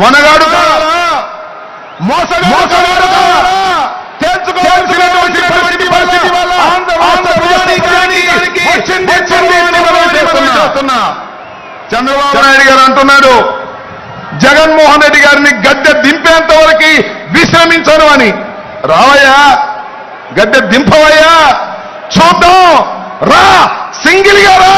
మొనగాడు? మోసగాడు? తెలుసుకోవాల్సినటువంటి పరిస్థితి వల్ల వచ్చింది. చంద్రబాబు నాయుడు గారు అంటున్నాడు జగన్మోహన్ రెడ్డి గారిని గద్దె దింపేంత వరకు విశ్రమించను అని. రావయ్యా గద్దె దింపవయ్యా. చూద్దాం. రా. సింగిల్గా రా.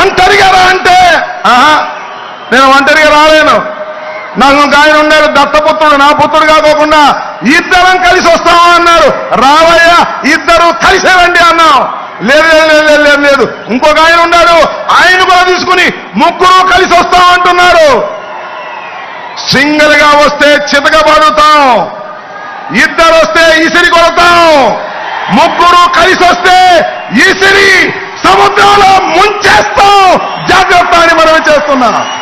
ఒంటరిగా రా అంటే ఆహా నేను ఒంటరిగా రాలేను. నాకు ఆయన ఉన్నాడు దత్తపుత్రుడు నా పుత్రుడు కాకోకుండా ఇద్దరం కలిసి వస్తామా అన్నారు. రావయ్యా ఇద్దరు కలిసే రండి అన్నాం. లేదు లేదు లేదు లేదు లేదు ఇంకొక ఆయన ఉన్నాడు ఆయన కూడా తీసుకుని ముగ్గురు కలిసి వస్తాం అంటున్నారు. సింగిల్గా వస్తే చితకబడుతాం ఇద్దరు వస్తే ఇసిరి కొడతాం. ముగ్గురు కలిసి వస్తే ఇసిరి సముద్రంలో ముంచేస్తాం. జాగ్రత్త అని మనం చేస్తున్నాం.